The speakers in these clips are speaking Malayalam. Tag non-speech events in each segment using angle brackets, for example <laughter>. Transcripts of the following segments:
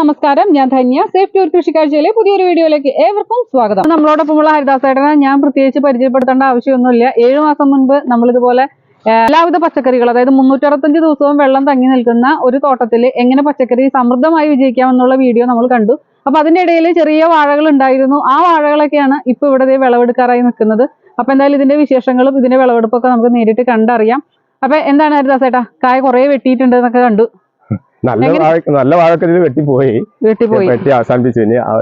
നമസ്കാരം. ഞാൻ ധന്യ. സേഫ് ടൂർ കൃഷിക്കാഴ്ചയിലെ പുതിയൊരു വീഡിയോയിലേക്ക് ഏവർക്കും സ്വാഗതം. നമ്മളോടൊപ്പമുള്ള ഹരിദാസേട്ടനെ ഞാൻ പ്രത്യേകിച്ച് പരിചയപ്പെടുത്തേണ്ട ആവശ്യമൊന്നുമില്ല. ഏഴു മാസം മുൻപ് നമ്മളിതുപോലെ എല്ലാവിധ പച്ചക്കറികൾ അതായത് മുന്നൂറ്ററുപത്തഞ്ച് ദിവസവും വെള്ളം തങ്ങി നിൽക്കുന്ന ഒരു തോട്ടത്തിൽ എങ്ങനെ പച്ചക്കറി സമൃദ്ധമായി വിജയിക്കാമെന്നുള്ള വീഡിയോ നമ്മൾ കണ്ടു. അപ്പൊ അതിന്റെ ഇടയിൽ ചെറിയ വാഴകൾ ഉണ്ടായിരുന്നു. ആ വാഴകളൊക്കെയാണ് ഇപ്പൊ ഇവിടെ വിളവെടുക്കാറായി നിൽക്കുന്നത്. അപ്പൊ എന്തായാലും ഇതിന്റെ വിശേഷങ്ങളും ഇതിന്റെ വിളവെടുപ്പൊക്കെ നമുക്ക് നേരിട്ട് കണ്ടറിയാം. അപ്പൊ എന്താണ് ഹരിദാസേട്ടാ കായ കുറെ വെട്ടിയിട്ടുണ്ട് എന്നൊക്കെ കണ്ടു. നല്ല? വാഴ നല്ല വാഴക്കതിൽ വെട്ടിപ്പോയി. വെട്ടിപ്പോയി. പോയി വെട്ടി അവസാനിപ്പിച്ചു.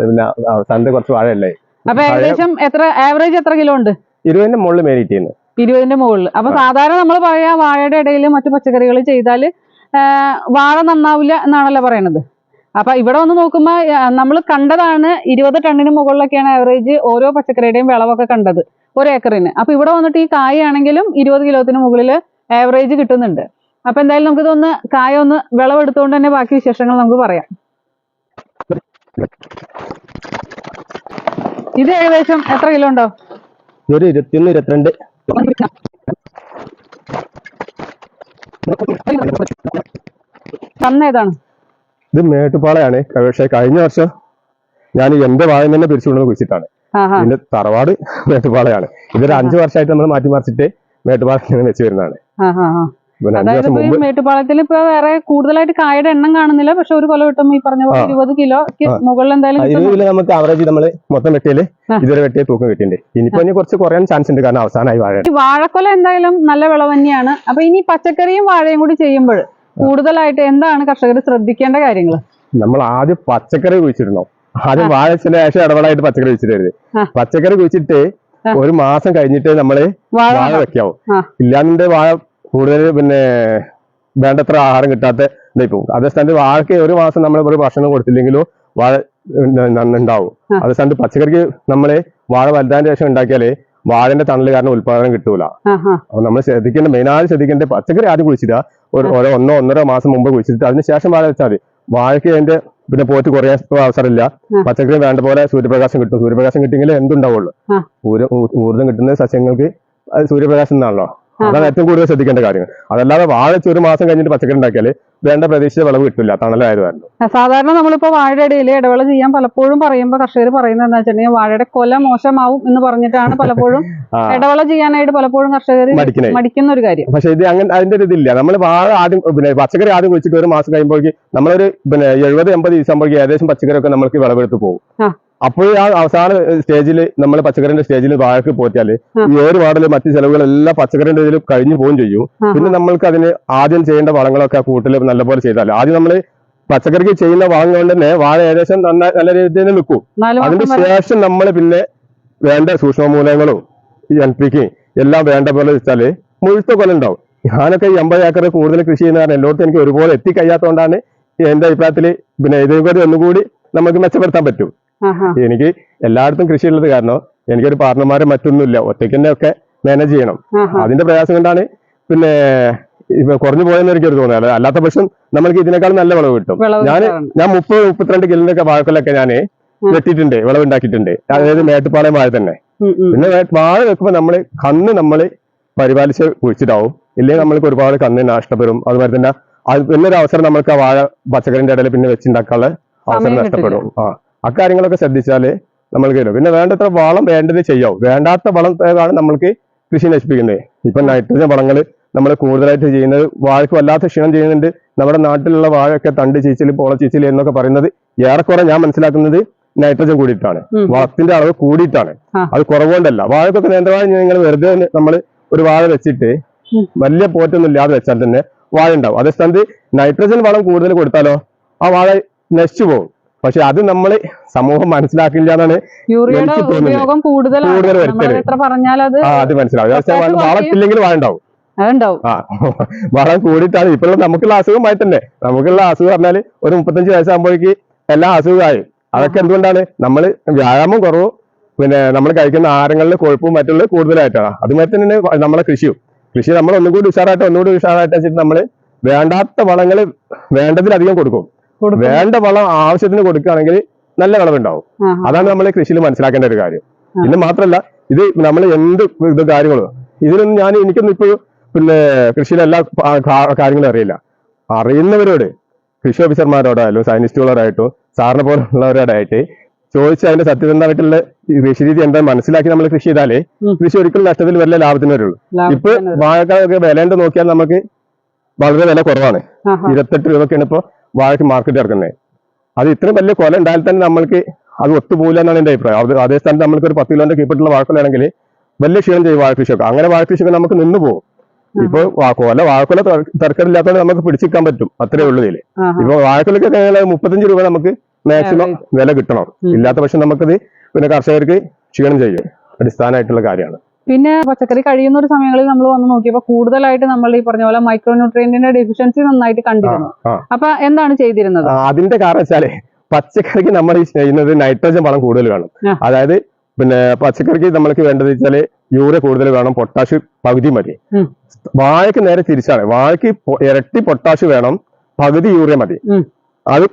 പിന്നെ അവസാനത്തെ കുറച്ച് വാഴയല്ലേ? അപ്പൊ ഏകദേശം എത്ര ആവറേജ് എത്ര കിലോ ഉണ്ട്? ഇരുപതിന്റെ മുകളിൽ മേടിക്കുന്നു ഇരുപതിന്റെ മുകളിൽ. അപ്പൊ സാധാരണ നമ്മൾ പറയാ വാഴയുടെ ഇടയിൽ മറ്റു പച്ചക്കറികൾ ചെയ്താൽ വാഴ നന്നാവില്ല എന്നാണല്ലോ പറയണത്. അപ്പൊ ഇവിടെ വന്ന് നോക്കുമ്പോ നമ്മൾ കണ്ടതാണ് ഇരുപത് ടണ്ണിന് മുകളിലൊക്കെയാണ് ആവറേജ് ഓരോ പച്ചക്കറിയുടെയും വിളവൊക്കെ കണ്ടത്. ഒരു ഏക്കറിന്. അപ്പൊ ഇവിടെ വന്നിട്ട് ഈ കായാണെങ്കിലും ഇരുപത് കിലോത്തിന് മുകളിൽ ആവറേജ് കിട്ടുന്നുണ്ട്. അപ്പൊ എന്തായാലും നമുക്ക് ഇതൊന്ന് കായ ഒന്ന് വിളവെടുത്തുകൊണ്ട് തന്നെ ബാക്കി വിശേഷങ്ങൾ നമുക്ക് പറയാം. ഇത് ഏകദേശം എത്ര കിലോ ഉണ്ടോ? ഒരു ഇരുപത്തിയൊന്ന് ഇരുപത്തിരണ്ട്. തന്നേതാണ് ഇത് മേട്ടുപാളയാണ്. പക്ഷേ കഴിഞ്ഞ വർഷം ഞാൻ എന്റെ വായം തന്നെ പിരിച്ചുകൊണ്ട് കുഴിച്ചിട്ടാണ്. ഇതിന്റെ തറവാട് മേട്ടുപാളയാണ്. ഇതൊരു അഞ്ചു വർഷമായിട്ട് നമ്മൾ മാറ്റി മറിച്ചിട്ട് മേട്ടുപാളയിൽ വെച്ച് വരുന്നതാണ്. അതായത് ഇപ്പൊ ഈ മേട്ടുപാളത്തിൽ ഇപ്പൊ വേറെ കൂടുതലായിട്ട് കായുടെ എണ്ണം കാണുന്നില്ല. പക്ഷെ ഒരു കൊല കിട്ടും ഈ പറഞ്ഞ പോലെ ഇരുപത് കിലോ. മുകളിൽ എന്തായാലും ഇരുപത് കിലോ നമുക്ക് ആവറേജ് നമ്മൾ മൊത്തം വെട്ടിയിൽ. ഇതുവരെ വെട്ടിയ തൂക്കം കിട്ടിയിട്ടുണ്ട്. ഇനിയിപ്പോ ഇനി കുറച്ച് കുറയാൻ ചാൻസ് ഉണ്ട്. കാരണം അവസാനമായി വാഴ. ഈ വാഴക്കൊല എന്തായാലും നല്ല വിളവ് തന്നെയാണ്. അപ്പൊ ഇനി പച്ചക്കറിയും വാഴയും കൂടി ചെയ്യുമ്പോൾ കൂടുതലായിട്ട് എന്താണ് കർഷകർ ശ്രദ്ധിക്കേണ്ട കാര്യങ്ങൾ നമ്മൾ ആദ്യം പച്ചക്കറി കുഴിച്ചിടണം. ആദ്യം വാഴ ചില ശേഷം ഇടപെടായിട്ട് പച്ചക്കറി കുഴിച്ചിടരുത്. പച്ചക്കറി കുഴിച്ചിട്ട് ഒരു മാസം കഴിഞ്ഞിട്ട് നമ്മൾ വാഴ വെക്കാവും. ഇല്ലാണ്ട് വാഴ കൂടുതൽ പിന്നെ വേണ്ടത്ര ആഹാരം കിട്ടാത്ത ഇതായി പോകും. അതേ സ്ഥാനത്ത് വാഴയ്ക്ക് ഒരു മാസം നമ്മൾ ഒരു ഭക്ഷണം കൊടുത്തില്ലെങ്കിലോ വാഴ ഉണ്ടാവും. അതേ സ്ഥാനത്ത് പച്ചക്കറിക്ക് നമ്മൾ വാഴ വലുതാന്റെ ശേഷം ഉണ്ടാക്കിയാലേ വാഴന്റെ തണൽ കാരണം ഉൽപാദനം കിട്ടൂല. അപ്പൊ നമ്മൾ ശ്രദ്ധിക്കേണ്ട മെയിനായി ശ്രദ്ധിക്കേണ്ട പച്ചക്കറി ആദ്യം കുഴിച്ചിട്ട് ഒരു ഓരോ ഒന്നോ ഒന്നര മാസം മുമ്പ് കുഴിച്ചിട്ട് അതിന് ശേഷം വാഴ വെച്ചാൽ മതി വാഴയ്ക്ക് അതിന്റെ പിന്നെ പോറ്റ് കുറയാൻ അവസരമില്ല. പച്ചക്കറി വേണ്ട പോലെ സൂര്യപ്രകാശം കിട്ടും. സൂര്യപ്രകാശം കിട്ടിയെങ്കിൽ എന്തുണ്ടാവുള്ളൂ? ഊർജം കിട്ടുന്ന സസ്യങ്ങൾക്ക് സൂര്യപ്രകാശം എന്നാണല്ലോ. അതാണ് ഏറ്റവും കൂടുതൽ ശ്രദ്ധിക്കേണ്ട കാര്യങ്ങൾ. അതല്ലാതെ വാഴ ഒരു മാസം കഴിഞ്ഞിട്ട് പച്ചക്കറി ഉണ്ടാക്കിയാൽ വേണ്ട പ്രതീക്ഷിച്ച വിളവ് കിട്ടില്ല. തണലായത് കാരണം സാധാരണ നമ്മളിപ്പോ വാഴയുടെ ഇല ഇടവേള ചെയ്യാൻ പലപ്പോഴും പറയുമ്പോൾ കർഷകർ പറയുന്നത് എന്താ വെച്ചിട്ടുണ്ടെങ്കിൽ വാഴയുടെ കൊല മോശമാവും എന്ന് പറഞ്ഞിട്ടാണ് പലപ്പോഴും <laughs> ഇടവേള ചെയ്യാനായിട്ട് പലപ്പോഴും കർഷകർ മടിക്കുന്ന ഒരു കാര്യം. പക്ഷേ ഇത് അങ്ങനെ അതിന്റെ ഒരു ഇതില്ല. നമ്മൾ വാഴ ആദ്യം പിന്നെ പച്ചക്കറി ആദ്യം കുഴിച്ചിട്ട് ഒരു മാസം കഴിയുമ്പോഴേക്ക് നമ്മളൊരു പിന്നെ എഴുപത് എൺപത് ദിവസം ആകുമ്പോഴേക്ക് ഏകദേശം പച്ചക്കറിയൊക്കെ നമ്മൾക്ക് വിളവെടുത്ത് പോകും. അപ്പോൾ ആ അവസാന സ്റ്റേജിൽ നമ്മൾ പച്ചക്കറിന്റെ സ്റ്റേജിൽ വാഴക്ക് പോറ്റാൽ ഈ ഒരു വാടൽ മറ്റു ചെലവുകളെല്ലാം പച്ചക്കറിന്റെ ഇതിൽ കഴിഞ്ഞു പോവുകയും ചെയ്യും. പിന്നെ നമ്മൾക്ക് അതിന് ആദ്യം ചെയ്യേണ്ട വളങ്ങളൊക്കെ കൂട്ടിൽ നല്ലപോലെ ചെയ്താൽ ആദ്യം നമ്മൾ പച്ചക്കറിക്ക് ചെയ്യുന്ന വളം കൊണ്ട് തന്നെ വാഴ ഏകദേശം നന്നായി നല്ല രീതിയിൽ നിൽക്കും അതിന് ശേഷം നമ്മൾ പിന്നെ വേണ്ട സൂക്ഷ്മമൂലങ്ങളും ഈ എൻ എല്ലാം വേണ്ട പോലെ വെച്ചാൽ മുഴുത്ത കൊല ഉണ്ടാവും. ഞാനൊക്കെ ഈ അമ്പത് ഏക്കർ കൂടുതൽ കൃഷി ചെയ്യുന്ന കാരണം എല്ലായിടത്തും എനിക്ക് ഒരുപോലെ എത്തിക്കഴിയാത്തതുകൊണ്ടാണ് എന്റെ അഭിപ്രായത്തിൽ പിന്നെ ഇതും കൂടി ഒന്നുകൂടി നമുക്ക് മെച്ചപ്പെടുത്താൻ പറ്റും. എനിക്ക് എല്ലായിടത്തും കൃഷി ഉള്ളത് കാരണം എനിക്കൊരു പാർട്ണർമാരെ മറ്റൊന്നുമില്ല. ഒറ്റയ്ക്ക് തന്നെ ഒക്കെ മാനേജ് ചെയ്യണം അതിന്റെ പ്രയാസം കൊണ്ടാണ് പിന്നെ ഇപ്പൊ കുറഞ്ഞു പോയെന്ന് എനിക്കൊരു തോന്നുന്നത് അല്ലാത്ത പക്ഷം നമ്മൾക്ക് ഇതിനേക്കാൾ നല്ല വിളവ് കിട്ടും. ഞാൻ ഞാൻ മുപ്പത് മുപ്പത്തിരണ്ട് കിലോന്റെ വാഴക്കൊല്ലൊക്കെ ഞാൻ. വെട്ടിയിട്ടുണ്ട് വിളവുണ്ടാക്കിയിട്ടുണ്ട്. അതായത് മേട്ടുപ്പാളയം വാഴ തന്നെ. പിന്നെ വാഴ വെക്കുമ്പോൾ നമ്മൾ കന്ന് നമ്മൾ പരിപാലിച്ച് കുഴിച്ചിട്ടാവും ഇല്ലെങ്കിൽ നമ്മൾക്ക് ഒരുപാട് കന്ന് നഷ്ടപ്പെടും. അതുപോലെ തന്നെ അത് പിന്നെ ഒരു അവസരം നമ്മൾക്ക് ആ വാഴ പച്ചക്കറിന്റെ ഇടയിൽ പിന്നെ വെച്ചുണ്ടാക്കാനുള്ള അവസരം നഷ്ടപ്പെടും. ആ. അക്കാര്യങ്ങളൊക്കെ ശ്രദ്ധിച്ചാൽ നമ്മൾക്ക് വരും പിന്നെ വേണ്ടത്ര വളം വേണ്ടത് ചെയ്യാവും. വേണ്ടാത്ത വളം ആണ് നമ്മൾക്ക് കൃഷി നശിപ്പിക്കുന്നത് ഇപ്പൊ നൈട്രജൻ വളങ്ങൾ നമ്മൾ കൂടുതലായിട്ട് ചെയ്യുന്നത് വാഴയ്ക്ക് വല്ലാത്ത ക്ഷീണം ചെയ്യുന്നുണ്ട്. നമ്മുടെ നാട്ടിലുള്ള വാഴയൊക്കെ തണ്ട് ചീച്ചിൽ പോള ചീച്ചിൽ എന്നൊക്കെ പറയുന്നത് ഏറെക്കുറെ ഞാൻ മനസ്സിലാക്കുന്നത് നൈട്രജൻ കൂടിയിട്ടാണ്. വളത്തിന്റെ അളവ് കൂടിയിട്ടാണ്. അത് കുറവുകൊണ്ടല്ല. വാഴക്കൊക്കെ നേന്ത്രവാഴ നിങ്ങൾ വെറുതെ നമ്മൾ ഒരു വാഴ വെച്ചിട്ട് വലിയ പോറ്റൊന്നും ഇല്ലാതെ വെച്ചാൽ തന്നെ വാഴ ഉണ്ടാവും. അതേ സ്ഥാനത്ത് നൈട്രജൻ വളം കൂടുതൽ കൊടുത്താലോ ആ വാഴ നശിച്ചു പോകും. പക്ഷെ അത് നമ്മൾ സമൂഹം മനസ്സിലാക്കില്ല എന്നാണ് എനിക്ക് തോന്നുന്നത്. കൂടുതൽ വരുത്തരുത്. അത് ആ അത് മനസ്സിലാവും. വളത്തില്ലെങ്കിൽ കുറച്ച് <laughs> വളം കൂടിയിട്ടാണ്. ഇപ്പോഴുള്ള നമുക്കുള്ള അസുഖമായി തന്നെ. നമുക്കുള്ള അസുഖം പറഞ്ഞാൽ ഒരു മുപ്പത്തഞ്ച് വയസ്സാകുമ്പോഴേക്ക് എല്ലാ അസുഖമായി. അതൊക്കെ എന്തുകൊണ്ടാണ്? നമ്മൾ വ്യായാമം കുറവ്. പിന്നെ നമ്മൾ കഴിക്കുന്ന ആഹാരങ്ങളിൽ കൊഴുപ്പും മറ്റുള്ള കൂടുതലായിട്ടാണ്. അതുമാതിരി തന്നെ നമ്മളെ കൃഷിയും. കൃഷി നമ്മൾ ഒന്നും കൂടി ഉഷാറായിട്ട് ഒന്നുകൂടി ഉഷാറായിട്ട് വെച്ചിട്ട് നമ്മൾ വേണ്ടാത്ത വളങ്ങൾ വേണ്ടതിലധികം കൊടുക്കും. വേണ്ട വളം ആവശ്യത്തിന് കൊടുക്കുകയാണെങ്കിൽ നല്ല വിളവുണ്ടാവും. അതാണ് നമ്മൾ കൃഷിയിൽ മനസ്സിലാക്കേണ്ട ഒരു കാര്യം. പിന്നെ മാത്രമല്ല ഇത് നമ്മൾ എന്ത് ഇത് കാര്യങ്ങളും ഇതിനൊന്നും ഞാൻ എനിക്കൊന്നും ഇപ്പോൾ പിന്നെ കൃഷിയിലെ എല്ലാ കാര്യങ്ങളും അറിയില്ല അറിയുന്നവരോട് കൃഷി ഓഫീസർമാരോടായാലും സയനിസ്റ്റുകളോടായിട്ടും സാറിനെ പോലുള്ളവരോടായിട്ട് ചോദിച്ച് അതിന്റെ സത്യസന്ധമായിട്ടുള്ള കൃഷി രീതി എന്താ മനസ്സിലാക്കി നമ്മൾ കൃഷി ചെയ്താലേ. കൃഷി ഒരിക്കലും നഷ്ടത്തിൽ വരില്ല ലാഭത്തിന് വരുള്ളൂ ഇപ്പൊ വാഴക്കാരൊക്കെ വരും. വാഴക്കൊക്കെ വില ഉണ്ട് നോക്കിയാൽ നമുക്ക് വളരെ വില കുറവാണ്. ഇരുപത്തെട്ട് രൂപക്കാണ് ഇപ്പൊ വാഴയ്ക്ക് മാർക്കറ്റ് ഇറക്കുന്നത് അത് ഇത്രയും വലിയ കൊല ഉണ്ടായാൽ തന്നെ നമ്മൾക്ക് അത് ഒത്തുപോകില്ല എന്നാണ് എന്റെ അഭിപ്രായം. അത് അതേ സ്ഥാനത്ത് നമ്മൾക്ക് ഒരു പത്ത് കിലോന്റെ കീപ്പിട്ടുള്ള വാഴക്കൊലയാണെങ്കിൽ വലിയ ക്ഷീണം ചെയ്യും വാഴകൃഷിയൊക്കെ അങ്ങനെ വാഴകൃഷിയൊക്കെ നമുക്ക് നിന്ന് പോകും. ഇപ്പൊ വാ- കൊല വാഴക്കൊല തർക്കമില്ലാത്തതുകൊണ്ട് നമുക്ക് പിടിച്ചിരിക്കാൻ പറ്റും. അത്രേ ഉള്ളൂ ഇതിൽ. ഇപ്പൊ വാഴക്കൊലക്കൊക്കെ മുപ്പത്തഞ്ച് രൂപ നമുക്ക് മാക്സിമം വില കിട്ടണം. ഇല്ലാത്ത പക്ഷം നമുക്കത് പിന്നെ കർഷകർക്ക് ക്ഷീണം ചെയ്യും. അടിസ്ഥാനമായിട്ടുള്ള കാര്യമാണ്. പിന്നെ പച്ചക്കറി കഴിയുന്ന ഒരു സമയങ്ങളിൽ നമ്മൾ വന്ന് നോക്കിയപ്പോൾ കൂടുതലായിട്ട് നമ്മൾ ഈ പറഞ്ഞ പോലെ മൈക്രോ ന്യൂട്രിയന്റിന്റെ ഡെഫിഷ്യൻസി നന്നായിട്ട് കണ്ടിരുന്നു. അപ്പൊ എന്താണ് ചെയ്തിരുന്നത്? അതിന്റെ കാരണം വെച്ചാൽ പച്ചക്കറിക്ക് നമ്മൾ ഈ ചെയ്യുന്നത് നൈട്രജൻ വളം കൂടുതൽ വേണം അതായത് പിന്നെ പച്ചക്കറിക്ക് നമ്മൾക്ക് വേണ്ടത് വെച്ചാൽ യൂറിയ കൂടുതൽ വേണം പൊട്ടാഷ് പകുതി മതി. വാഴയ്ക്ക് നേരെ തിരിച്ചാണ്. വാഴയ്ക്ക് ഇരട്ടി പൊട്ടാഷ് വേണം പകുതി യൂറിയ മതി. അത്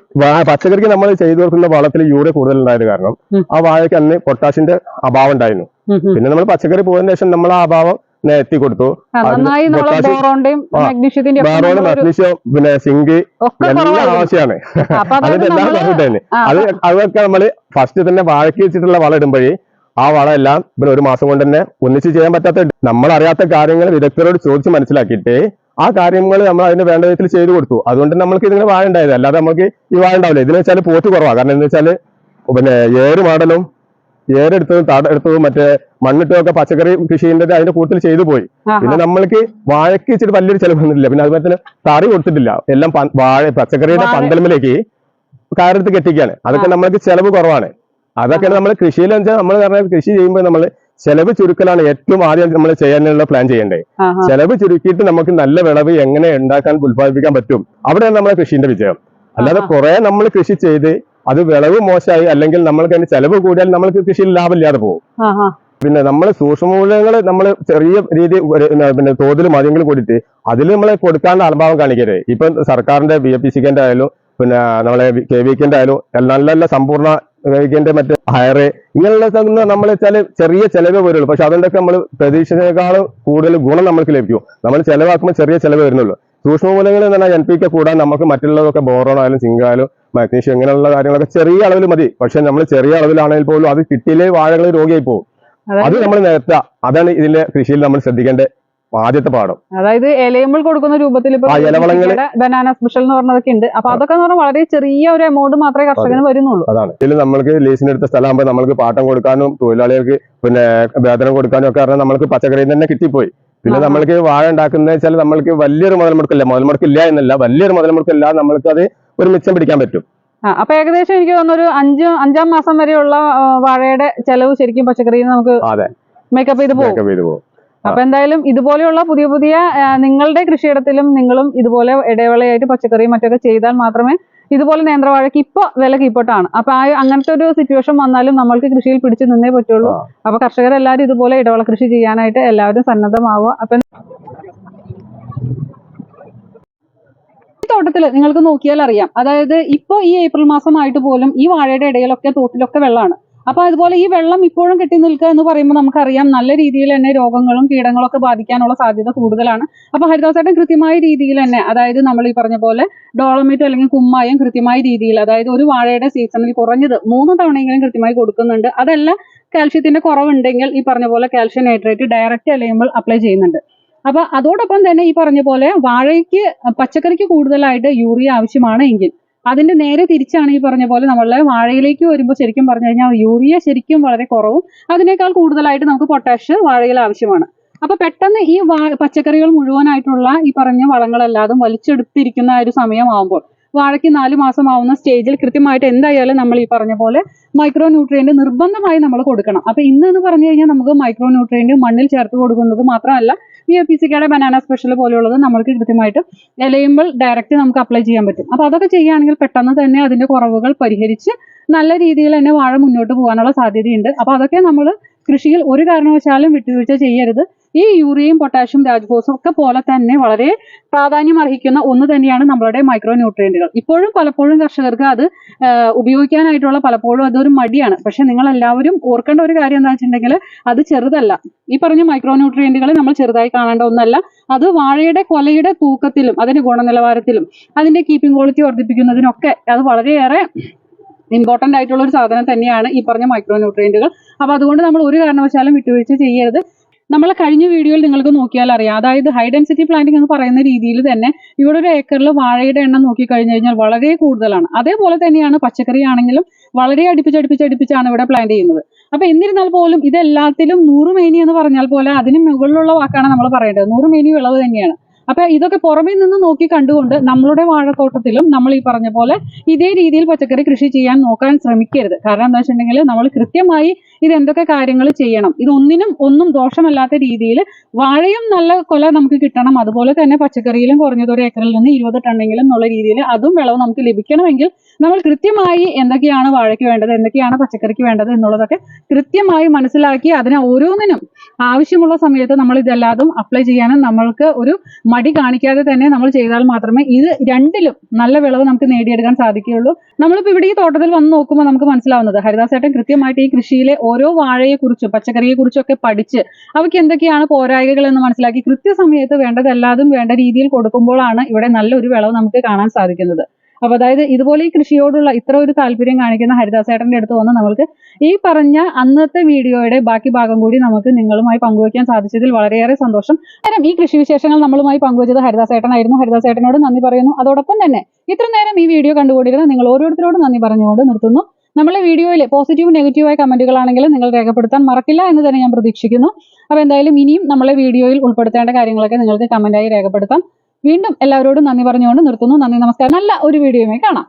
പച്ചക്കറിക്ക് നമ്മൾ ചെയ്തു കൊടുക്കുന്ന വളത്തിൽ യൂറിയ കൂടുതൽ ഉണ്ടായത് കാരണം ആ വാഴയ്ക്ക് അന്ന് പൊട്ടാഷിന്റെ അഭാവം ഉണ്ടായിരുന്നു. പിന്നെ നമ്മൾ പച്ചക്കറി പോയതിനു ശേഷം നമ്മൾ ആ അഭാവം നേരത്തി കൊടുത്തു. ബോറോണ് മഗ്നീഷ്യം പിന്നെ സിങ്ക് എല്ലാം. ആവശ്യമാണ്. അതിന്റെ എല്ലാം അത് അതൊക്കെ നമ്മൾ ഫസ്റ്റ് തന്നെ വാഴക്ക് വെച്ചിട്ടുള്ള വളം ഇടുമ്പോഴേ ആ വളമെല്ലാം പിന്നെ ഒരു മാസം കൊണ്ട് തന്നെ ഒന്നിച്ച് ചെയ്യാൻ പറ്റാത്ത നമ്മൾ അറിയാത്ത കാര്യങ്ങൾ വിദഗ്ധരോട് ചോദിച്ച് മനസ്സിലാക്കിയിട്ട് ആ കാര്യങ്ങൾ നമ്മൾ അതിന് വേണ്ട വിധത്തിൽ ചെയ്തു കൊടുത്തു. അതുകൊണ്ട് നമ്മൾക്ക് ഇതിങ്ങനെ വാഴ ഉണ്ടായത്. അല്ലാതെ നമുക്ക് ഈ വാഴ ഉണ്ടാവില്ല. ഇതിന് വെച്ചാൽ പോറ്റ് കുറവാണ് കാരണം എന്താ വെച്ചാൽ പിന്നെ ഏറ് മാടലും ഏറെടുത്തതും തട എടുത്തതും മറ്റേ മണ്ണിട്ടൊക്കെ ഒക്കെ പച്ചക്കറി കൃഷിന്റെ അതിന്റെ കൂട്ടത്തിൽ ചെയ്തു പോയി. പിന്നെ നമ്മൾക്ക് വാഴയ്ക്ക് ഇച്ചിട്ട് വലിയൊരു ചെലവ് വന്നിട്ടില്ല. പിന്നെ അതുപോലെ തന്നെ തറി കൊടുത്തിട്ടില്ല. എല്ലാം വാഴ പച്ചക്കറിയുടെ പന്തലമ്പിലേക്ക് കയറെടുത്ത് കെട്ടിക്കാണ്. അതൊക്കെ നമ്മൾക്ക് ചെലവ് കുറവാണ്. അതൊക്കെയാണ് നമ്മൾ കൃഷിയിൽ വെച്ചാൽ നമ്മൾ പറഞ്ഞാൽ കൃഷി ചെയ്യുമ്പോൾ നമ്മൾ ചെലവ് ചുരുക്കലാണ് ഏറ്റവും ആദ്യം നമ്മൾ ചെയ്യാനുള്ള പ്ലാൻ ചെയ്യേണ്ടത്. ചെലവ് ചുരുക്കിയിട്ട് നമുക്ക് നല്ല വിളവ് എങ്ങനെ ഉണ്ടാക്കാൻ ഉത്പാദിപ്പിക്കാൻ പറ്റും. അവിടെയാണ് നമ്മുടെ കൃഷിന്റെ വിജയം. അല്ലാതെ. കുറെ നമ്മൾ കൃഷി ചെയ്ത് അത് വിളവ് മോശമായി അല്ലെങ്കിൽ നമ്മൾക്ക് അതിന് ചെലവ് കൂടിയാൽ നമ്മൾക്ക് കൃഷിയിൽ ലാഭമില്ലാതെ പോകും. പിന്നെ നമ്മൾ സൂക്ഷ്മമൂല്യങ്ങൾ നമ്മൾ ചെറിയ രീതി പിന്നെ തോതിൽ മതിയെങ്കിൽ കൂടിയിട്ട് അതിൽ നമ്മൾ കൊടുക്കാണ്ട് അനുഭവം കാണിക്കരുത്. ഇപ്പം സർക്കാരിന്റെ ബി എ പി സിക്കന്റെ ആയാലും പിന്നെ നമ്മളെ കെ വി കെന്റെ ആയാലും നല്ല നല്ല സമ്പൂർണ കഴിക്കേണ്ട മറ്റേ ഹയർ ഇങ്ങനെയുള്ള നമ്മൾ വെച്ചാൽ ചെറിയ ചിലവേ വരുള്ളൂ. പക്ഷെ അതുകൊണ്ടൊക്കെ നമ്മൾ പ്രതീക്ഷിച്ചതിനേക്കാൾ കൂടുതൽ ഗുണം നമുക്ക് ലഭിക്കും. നമ്മൾ ചെലവാക്കുമ്പോൾ ചെറിയ ചെലവ് വരുന്നുള്ളൂ. സൂക്ഷ്മമൂലങ്ങൾ എന്ന് പറഞ്ഞാൽ എൻ പി കെ കൂടാൻ നമുക്ക് മറ്റുള്ളതൊക്കെ സിങ്ക് ആയാലും മാഗ്നീഷ്യം ഇങ്ങനെയുള്ള കാര്യങ്ങളൊക്കെ ചെറിയ അളവിൽ മതി. പക്ഷെ നമ്മൾ ചെറിയ അളവിലാണെങ്കിൽ പോലും അത് കിട്ടിയില്ലേ വാഴകൾ രോഗിയായി പോകും. അത് നമ്മൾ നേരത്ത അതാണ് ഇതിന്റെ കൃഷിയിൽ നമ്മൾ ശ്രദ്ധിക്കേണ്ട ആദ്യത്തെ പാഠം. അതായത് ഇലയുമ്പോൾ കൊടുക്കുന്ന രൂപത്തിൽ ബനാന സ്പെഷ്യൽ എന്ന് പറഞ്ഞതൊക്കെ ഉണ്ട്. അപ്പൊ അതൊക്കെ വളരെ ചെറിയ ഒരു എമൗണ്ട് മാത്രമേ കർഷകന് വരുന്നുള്ളൂ. അതാണ്. ഇതിൽ നമ്മൾക്ക് ലീസിന് എടുത്ത സ്ഥലമാകുമ്പോൾ നമ്മൾക്ക് പാട്ടം കൊടുക്കാനും തൊഴിലാളികൾക്ക് പിന്നെ വേതനം കൊടുക്കാനും ഒക്കെ പറഞ്ഞാൽ നമ്മൾക്ക് പച്ചക്കറിയിൽ തന്നെ കിട്ടിപ്പോയി. പിന്നെ നമ്മൾക്ക് വാഴ ഉണ്ടാക്കുന്ന വെച്ചാൽ നമ്മൾക്ക് വലിയൊരു മുതൽ മുടക്കില്ല മുതൽ മുടക്കില്ല എന്നല്ല. വലിയൊരു മുതൽ മുടക്കില്ല നമ്മൾക്ക് അത് ഒരു മിച്ചം പിടിക്കാൻ പറ്റും. അപ്പൊ ഏകദേശം എനിക്ക് തോന്നുന്നു ഒരു അഞ്ച് അഞ്ചാം മാസം വരെയുള്ള വാഴയുടെ ചെലവ് ശരിക്കും പച്ചക്കറിയിൽ നിന്ന് നമുക്ക്. മേക്കപ്പ് ചെയ്ത് പോകും. അപ്പൊ എന്തായാലും ഇതുപോലെയുള്ള പുതിയ പുതിയ നിങ്ങളുടെ കൃഷിയിടത്തിലും നിങ്ങളും ഇതുപോലെ ഇടവേളയായിട്ട് പച്ചക്കറിയും മറ്റൊക്കെ ചെയ്താൽ മാത്രമേ ഇതുപോലെ നേന്ത്രവാഴയ്ക്ക് ഇപ്പൊ വില കീപ്പോട്ടാണ് അപ്പൊ ആ അങ്ങനത്തെ ഒരു സിറ്റുവേഷൻ വന്നാലും നമ്മൾക്ക് കൃഷിയിൽ പിടിച്ചു നിന്നേ പറ്റുള്ളൂ. അപ്പൊ കർഷകരെല്ലാവരും ഇതുപോലെ ഇടവള കൃഷി ചെയ്യാനായിട്ട് എല്ലാവരും സന്നദ്ധമാവുക. അപ്പൊ ഈ തോട്ടത്തിൽ നിങ്ങൾക്ക് നോക്കിയാൽ അറിയാം. അതായത് ഇപ്പൊ ഈ ഏപ്രിൽ മാസമായിട്ട് പോലും ഈ വാഴയുടെ ഇടയിലൊക്കെ തോട്ടിലൊക്കെ വെള്ളമാണ് അപ്പൊ അതുപോലെ ഈ വെള്ളം ഇപ്പോഴും കെട്ടി നിൽക്കുക എന്ന് പറയുമ്പോൾ നമുക്കറിയാം നല്ല രീതിയിൽ തന്നെ രോഗങ്ങളും കീടങ്ങളും ഒക്കെ ബാധിക്കാനുള്ള സാധ്യത കൂടുതലാണ്. അപ്പൊ ഹരിദാസേട്ടൻ കൃത്യമായ രീതിയിൽ തന്നെ അതായത് നമ്മൾ ഈ പറഞ്ഞ പോലെ ഡോളമൈറ്റ് അല്ലെങ്കിൽ കുമ്മായം കൃത്യമായ രീതിയിൽ അതായത് ഒരു വാഴയുടെ സീസണിൽ കുറഞ്ഞത് മൂന്ന് തവണയെങ്കിലും കൃത്യമായി കൊടുക്കുന്നുണ്ട്. അതല്ല കാൽഷ്യത്തിന്റെ കുറവുണ്ടെങ്കിൽ ഈ പറഞ്ഞ പോലെ കാൽഷ്യം നൈട്രേറ്റ് ഡയറക്റ്റ് അലയുമ്പോൾ അപ്ലൈ ചെയ്യുന്നുണ്ട്. അപ്പൊ അതോടൊപ്പം തന്നെ ഈ പറഞ്ഞ പോലെ വാഴയ്ക്ക് പച്ചക്കറിക്ക് കൂടുതലായിട്ട് യൂറിയ ആവശ്യമാണ് എങ്കിൽ അതിന്റെ നേരെ തിരിച്ചാണ് ഈ പറഞ്ഞ പോലെ നമ്മളെ വാഴയിലേക്ക് വരുമ്പോൾ ശരിക്കും പറഞ്ഞു കഴിഞ്ഞാൽ യൂറിയ ശരിക്കും വളരെ കുറവും. അതിനേക്കാൾ കൂടുതലായിട്ട് നമുക്ക് പൊട്ടാഷ് വാഴയിൽ ആവശ്യമാണ്. അപ്പൊ പെട്ടെന്ന് ഈ പച്ചക്കറികൾ മുഴുവനായിട്ടുള്ള ഈ പറഞ്ഞ വളങ്ങളല്ലാതും വലിച്ചെടുത്തിരിക്കുന്ന ഒരു സമയമാകുമ്പോൾ വാഴയ്ക്ക് നാല് മാസമാവുന്ന സ്റ്റേജിൽ കൃത്യമായിട്ട് എന്തായാലും നമ്മൾ ഈ പറഞ്ഞ പോലെ മൈക്രോ ന്യൂട്രിയന്റ് നിർബന്ധമായി നമ്മൾ കൊടുക്കണം. അപ്പൊ ഇന്ന് എന്ന് പറഞ്ഞു കഴിഞ്ഞാൽ നമുക്ക് മൈക്രോ ന്യൂട്രിയന്റ് മണ്ണിൽ ചേർത്ത് കൊടുക്കുന്നത് മാത്രമല്ല വി എ പി സിക്കയുടെ ബനാന സ്പെഷ്യൽ പോലെയുള്ളത് നമ്മൾക്ക് കൃത്യമായിട്ട് ഇലയുമ്പോൾ ഡയറക്റ്റ് നമുക്ക് അപ്ലൈ ചെയ്യാൻ പറ്റും. അപ്പോൾ അതൊക്കെ ചെയ്യുകയാണെങ്കിൽ പെട്ടെന്ന് തന്നെ അതിന്റെ കുറവുകൾ പരിഹരിച്ച് നല്ല രീതിയിൽ തന്നെ വാഴ മുന്നോട്ട് പോകാനുള്ള സാധ്യതയുണ്ട്. അപ്പോൾ അതൊക്കെ നമ്മൾ കൃഷിയിൽ ഒരു കാരണവശാലും വിട്ടുവീഴ്ച ചെയ്യരുത്. ഈ യൂറിയയും പൊട്ടാഷ്യം രാജ്ഫോസും ഒക്കെ പോലെ തന്നെ വളരെ പ്രാധാന്യം അർഹിക്കുന്ന ഒന്ന് തന്നെയാണ് നമ്മളുടെ മൈക്രോ ന്യൂട്രിയന്റുകൾ ഇപ്പോഴും പലപ്പോഴും കർഷകർക്ക് അത് ഉപയോഗിക്കാനായിട്ടുള്ള പലപ്പോഴും അതൊരു മടിയാണ്. പക്ഷെ നിങ്ങൾ എല്ലാവരും ഓർക്കേണ്ട ഒരു കാര്യം എന്താ വെച്ചിട്ടുണ്ടെങ്കിൽ അത് ചെറുതല്ല. ഈ പറഞ്ഞ മൈക്രോ ന്യൂട്രിയന്റുകൾ നമ്മൾ ചെറുതായി കാണേണ്ട ഒന്നല്ല. അത് വാഴയുടെ കൊലയുടെ തൂക്കത്തിലും അതിന്റെ ഗുണനിലവാരത്തിലും അതിന്റെ കീപ്പിംഗ് ക്വാളിറ്റി വർദ്ധിപ്പിക്കുന്നതിനൊക്കെ അത് വളരെയേറെ ഇമ്പോർട്ടന്റ് ആയിട്ടുള്ള ഒരു സാധനം തന്നെയാണ് ഈ പറഞ്ഞ മൈക്രോ ന്യൂട്രിയന്റുകൾ അപ്പൊ അതുകൊണ്ട് നമ്മൾ ഒരു കാരണവശാലും വിട്ടുവീഴ്ച ചെയ്യരുത്. നമ്മളെ കഴിഞ്ഞ വീഡിയോയിൽ നിങ്ങൾക്ക് നോക്കിയാൽ അറിയാം. അതായത് ഹൈ ഡെൻസിറ്റി പ്ലാന്റിംഗ് എന്ന് പറയുന്ന രീതിയിൽ തന്നെ ഇവിടെ ഒരു ഏക്കറിൽ വാഴയുടെ എണ്ണം നോക്കി കഴിഞ്ഞു കഴിഞ്ഞാൽ വളരെ കൂടുതലാണ്. അതേപോലെ തന്നെയാണ് പച്ചക്കറി ആണെങ്കിലും വളരെ അടുപ്പിച്ച് അടുപ്പിച്ച് അടുപ്പിച്ചാണ് ഇവിടെ പ്ലാന്റ് ചെയ്യുന്നത്. അപ്പൊ എന്നിരുന്നാൽ പോലും ഇതെല്ലാത്തിലും നൂറ് മേനി എന്ന് പറഞ്ഞാൽ പോലെ അതിന് മുകളിലുള്ള വാക്കാണ് നമ്മൾ പറയേണ്ടത്. നൂറ് മേനി വിളവ് തന്നെയാണ്. അപ്പൊ ഇതൊക്കെ പുറമേ നിന്ന് നോക്കി കണ്ടുകൊണ്ട് നമ്മളുടെ വാഴത്തോട്ടത്തിലും നമ്മൾ ഈ പറഞ്ഞ പോലെ ഇതേ രീതിയിൽ പച്ചക്കറി കൃഷി ചെയ്യാൻ നോക്കാൻ ശ്രമിക്കരുത്. കാരണം എന്താ വെച്ചിട്ടുണ്ടെങ്കിൽ നമ്മൾ കൃത്യമായി ഇത് എന്തൊക്കെ കാര്യങ്ങൾ ചെയ്യണം? ഇത് ഒന്നിനും ഒന്നും ദോഷമല്ലാത്ത രീതിയിൽ വാഴയും നല്ല കൊല നമുക്ക് കിട്ടണം. അതുപോലെ തന്നെ പച്ചക്കറിയിലും കുറഞ്ഞത് ഒരു ഏക്കറിൽ നിന്ന് ഇരുപത് ടണ്ണെങ്കിലും എന്നുള്ള രീതിയിൽ അതും വിളവ് നമുക്ക് ലഭിക്കണമെങ്കിൽ നമ്മൾ കൃത്യമായി എന്തൊക്കെയാണ് വാഴയ്ക്ക് വേണ്ടത് എന്തൊക്കെയാണ് പച്ചക്കറിക്ക് വേണ്ടത് എന്നുള്ളതൊക്കെ കൃത്യമായി മനസ്സിലാക്കി അതിനെ ഓരോന്നിനും ആവശ്യമുള്ള സമയത്ത് നമ്മൾ ഇതെല്ലാതും അപ്ലൈ ചെയ്യാനും നമ്മൾക്ക് ഒരു മടി കാണിക്കാതെ തന്നെ നമ്മൾ ചെയ്താൽ മാത്രമേ ഇത് രണ്ടിലും നല്ല വിളവ് നമുക്ക് നേടിയെടുക്കാൻ സാധിക്കുകയുള്ളൂ. നമ്മളിപ്പോൾ ഇവിടെ ഈ തോട്ടത്തിൽ വന്ന് നോക്കുമ്പോൾ നമുക്ക് മനസ്സിലാവുന്നത് ഹരിദാസേട്ടൻ കൃത്യമായിട്ട് ഈ കൃഷിയിലെ ഓരോ വാഴയെ കുറിച്ചും പച്ചക്കറിയെ കുറിച്ചും ഒക്കെ പഠിച്ച് അവയ്ക്ക് എന്തൊക്കെയാണ് പോരായ്കകൾ എന്ന് മനസ്സിലാക്കി കൃത്യസമയത്ത് വേണ്ടതെല്ലാതും വേണ്ട രീതിയിൽ കൊടുക്കുമ്പോഴാണ് ഇവിടെ നല്ലൊരു വിളവ് നമുക്ക് കാണാൻ സാധിക്കുന്നത്. അപ്പൊ അതായത് ഇതുപോലെ ഈ കൃഷിയോടുള്ള ഇത്ര ഒരു താല്പര്യം കാണിക്കുന്ന ഹരിദാസേട്ടന്റെ അടുത്ത് വന്ന് നമ്മൾക്ക് ഈ പറഞ്ഞ അന്നത്തെ വീഡിയോയുടെ ബാക്കി ഭാഗം കൂടി നമുക്ക് നിങ്ങളുമായി പങ്കുവയ്ക്കാൻ സാധിച്ചതിൽ വളരെയേറെ സന്തോഷം. നേരം ഈ കൃഷി വിശേഷങ്ങൾ നമ്മളുമായി പങ്കുവച്ചത് ഹരിദാസേട്ടനായിരുന്നു ഹരിദാസേട്ടനോട് നന്ദി പറയുന്നു. അതോടൊപ്പം തന്നെ ഇത്ര നേരം ഈ വീഡിയോ കണ്ടുകൊണ്ടിരുന്ന നിങ്ങൾ ഓരോരുത്തരോടും നന്ദി പറഞ്ഞുകൊണ്ട് നിർത്തുന്നു. നമ്മളെ വീഡിയോയിൽ പോസിറ്റീവ് നെഗറ്റീവായ കമന്റുകളാണെങ്കിലും നിങ്ങൾ രേഖപ്പെടുത്താൻ മറക്കില്ല എന്ന് തന്നെ ഞാൻ പ്രതീക്ഷിക്കുന്നു. അപ്പോൾ എന്തായാലും ഇനിയും നമ്മളെ വീഡിയോയിൽ ഉൾപ്പെടുത്തേണ്ട കാര്യങ്ങളൊക്കെ നിങ്ങൾക്ക് കമന്റായി രേഖപ്പെടുത്താം. വീണ്ടും എല്ലാവരോടും നന്ദി പറഞ്ഞുകൊണ്ട് നിർത്തുന്നു. നന്ദി നമസ്കാരം. നല്ല ഒരു വീഡിയോയുമായി കാണാം.